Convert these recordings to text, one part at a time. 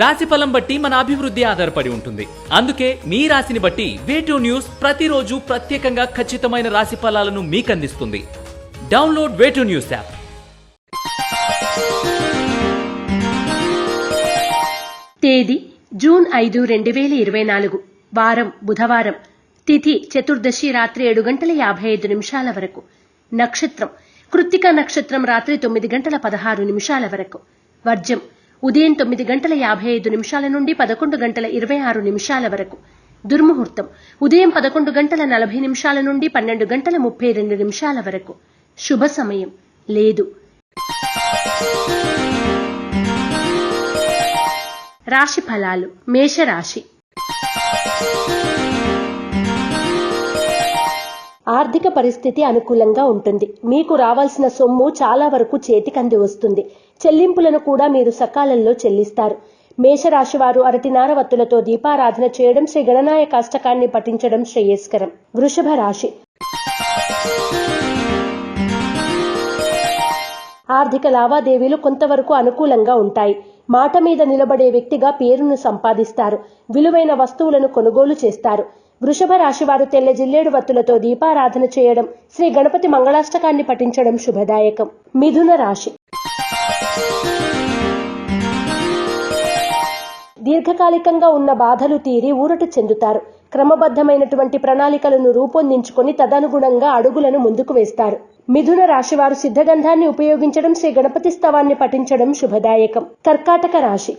రాశి ఫలం బట్టి మన అభివృద్ధి ఆధారపడి ఉంటుంది. అందుకే మీ రాశిని బట్టి వేటూ న్యూస్ ప్రతిరోజు ప్రత్యేకంగా ఖచ్చితమైన రాశి ఫలాలను మీకు అందిస్తుంది download way two news app తేదీ జూన్ ఐదు రెండు వేల ఇరవై నాలుగు వారం బుధవారం తిథి చతుర్దశి రాత్రి ఏడు గంటల యాభై ఐదు నిమిషాల వరకు నక్షత్రం కృత్తిక నక్షత్రం రాత్రి తొమ్మిది గంటల పదహారు నిమిషాల వరకు వర్జం ఉదయం తొమ్మిది గంటల యాభై ఐదు నిమిషాల నుండి పదకొండు గంటల ఇరవై ఆరు నిమిషాల వరకు. దుర్ముహూర్తం. ఉదయం పదకొండు గంటల నలభై నిమిషాల నుండి పన్నెండు గంటల ముప్పై రెండు నిమిషాల వరకు. శుభ సమయం. లేదు. రాశి ఫలాలు. మేషరాశి. ఆర్థిక పరిస్థితి అనుకూలంగా ఉంటుంది. మీకు రావాల్సిన సొమ్ము చాలా వరకు చేతికంది వస్తుంది. చెల్లింపులను కూడా మీరు సకాలంలో చెల్లిస్తారు. మేషరాశివారు వారు అరటి నారవత్తులతో దీపారాధన చేయడం శ్రీ గణనాయ కష్టకాన్ని పఠించడం శ్రేయస్కరం. వృషభ రాశి. ఆర్థిక లావాదేవీలు కొంతవరకు అనుకూలంగా ఉంటాయి. మాట మీద నిలబడే వ్యక్తిగా పేరును సంపాదిస్తారు. విలువైన వస్తువులను కొనుగోలు చేస్తారు. వృషభ రాశి వారు తెల్ల జిల్లేడు వత్తులతో దీపారాధన చేయడం శ్రీ గణపతి మంగళాష్టకాన్ని పఠించడం శుభదాయకం. మిథున రాశి. దీర్ఘకాలికంగా ఉన్న బాధలు తీరి ఊరట చెందుతారు. క్రమబద్ధమైనటువంటి ప్రణాళికలను రూపొందించుకొని తదనుగుణంగా అడుగులను ముందుకు వేస్తారు. మిథున రాశివారు సిద్ధగంధాన్ని ఉపయోగించడం శ్రీ గణపతి స్తవాన్ని పఠించడం శుభదాయకం. కర్కాటక రాశి.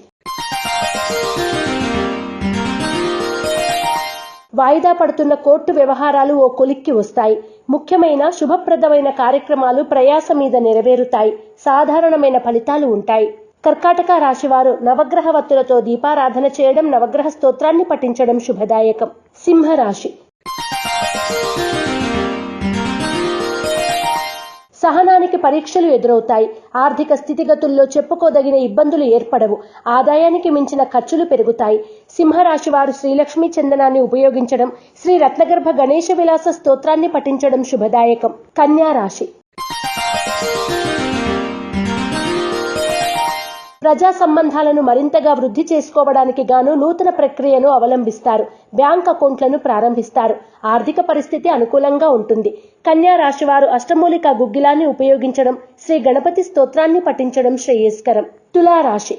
వాయిదా పడుతున్న కోర్టు వ్యవహారాలు ఓ కొలిక్కి వస్తాయి. ముఖ్యమైన శుభప్రదమైన కార్యక్రమాలు ప్రయాస మీద నెరవేరుతాయి. సాధారణమైన ఫలితాలు ఉంటాయి. కర్కాటక రాశివారు నవగ్రహ వత్తులతో దీపారాధన చేయడం నవగ్రహ స్తోత్రాన్ని పఠించడం శుభదాయకం. సింహరాశి సహనానికి పరీక్షలు ఎదురవుతాయి. ఆర్థిక స్థితిగతుల్లో చెప్పుకోదగిన ఇబ్బందులు ఏర్పడవు. ఆదాయానికి మించిన ఖర్చులు పెరుగుతాయి. సింహరాశి వారు శ్రీలక్ష్మీ చందనాన్ని ఉపయోగించడం శ్రీ రత్నగర్భ గణేశ విలాస స్తోత్రాన్ని పఠించడం శుభదాయకం. కన్యా రాశి. ప్రజా సంబంధాలను మరింతగా వృద్ధి చేసుకోవడానికి గాను నూతన ప్రక్రియను అవలంబిస్తారు. బ్యాంక్ అకౌంట్లను ప్రారంభిస్తారు. ఆర్థిక పరిస్థితి అనుకూలంగా ఉంటుంది. కన్యా రాశి వారు అష్టమూలిక గుగ్గిలాన్ని ఉపయోగించడం శ్రీ గణపతి స్తోత్రాన్ని పఠించడం శ్రేయస్కరం. తులారాశి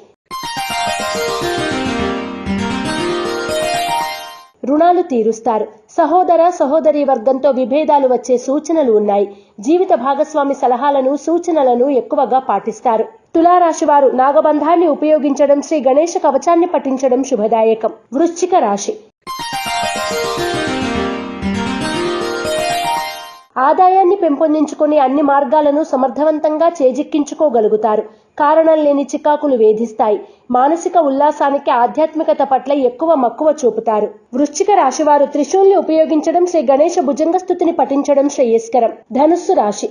రుణాలు తీరుస్తారు. సహోదర సహోదరి వర్గంతో విభేదాలు వచ్చే సూచనలు ఉన్నాయి. జీవిత భాగస్వామి సలహాలను సూచనలను ఎక్కువగా పాటిస్తారు. తులారాశి వారు నాగబంధాన్ని ఉపయోగించడం శ్రీ గణేష కవచాన్ని పఠించడం శుభదాయకం. వృశ్చిక రాశి. ఆదాయాన్ని పెంపొందించుకుని అన్ని మార్గాలను సమర్థవంతంగా చేజిక్కించుకోగలుగుతారు. కారణం లేని చికాకులు వేధిస్తాయి. మానసిక ఉల్లాసానికి ఆధ్యాత్మికత పట్ల ఎక్కువ మక్కువ చూపుతారు. వృశ్చిక రాశివారు త్రిశూల్ని ఉపయోగించడం శ్రీ గణేష భుజంగ స్థుతిని పఠించడం శ్రేయస్కరం. ధనుస్సు రాశి.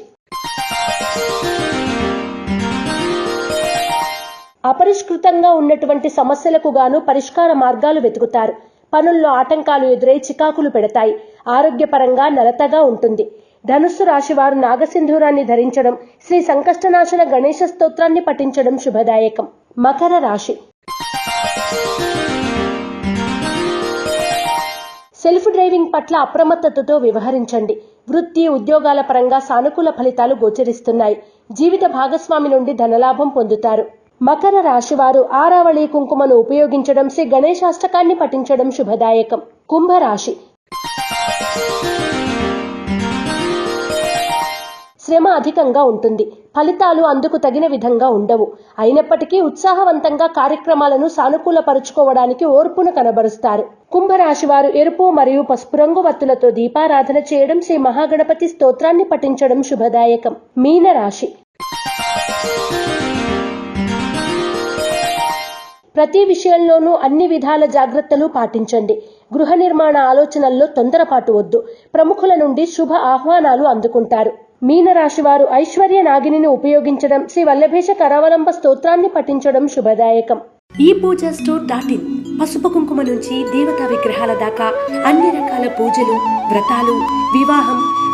అపరిష్కృతంగా ఉన్నటువంటి సమస్యలకు గాను పరిష్కార మార్గాలు వెతుకుతారు. పనుల్లో ఆటంకాలు ఎదురై చికాకులు పెడతాయి. ఆరోగ్యపరంగా నలతగా ఉంటుంది. ధనుస్సు రాశి వారు నాగసింధూరాన్ని ధరించడం శ్రీ సంకష్టనాశన గణేశ స్తోత్రాన్ని పఠించడం శుభదాయకం. మకర రాశి. సెల్ఫ్ డ్రైవింగ్ పట్ల అప్రమత్తతతో వ్యవహరించండి. వృత్తి ఉద్యోగాల పరంగా సానుకూల ఫలితాలు గోచరిస్తున్నాయి. జీవిత భాగస్వామి నుండి ధనలాభం పొందుతారు. మకర రాశి వారు ఆరావళి కుంకుమను ఉపయోగించడం శ్రీ గణేశాష్టకాన్ని పఠించడం శుభదాయకం. కుంభరాశి. శ్రమ అధికంగా ఉంటుంది. ఫలితాలు అందుకు తగిన విధంగా ఉండవు. అయినప్పటికీ ఉత్సాహవంతంగా కార్యక్రమాలను సానుకూలపరుచుకోవడానికి ఓర్పును కనబరుస్తారు. కుంభరాశి వారు ఎరుపు మరియు పసుపు రంగు వత్తులతో దీపారాధన చేయడం శ్రీ మహాగణపతి స్తోత్రాన్ని పఠించడం శుభదాయకం. మీనరాశి. ప్రతి విషయంలోనూ అన్ని విధాల జాగ్రత్తలు పాటించండి. గృహ నిర్మాణ ఆలోచనల్లో తొందరపాటు వద్దు. ప్రముఖుల నుండి శుభ ఆహ్వానాలు అందుకుంటారు. మీనరాశి వారు ఐశ్వర్య నాగిని ఉపయోగించడం శ్రీ వల్లభేష కరావలంబ స్తోత్రాన్ని పఠించడం శుభదాయకం. ఈ పూజ స్టోర్ డాట్ ఇన్ పసుపు కుంకుమ నుంచి దేవతా విగ్రహాల దాకా అన్ని రకాల పూజలు వ్రతాలు వివాహం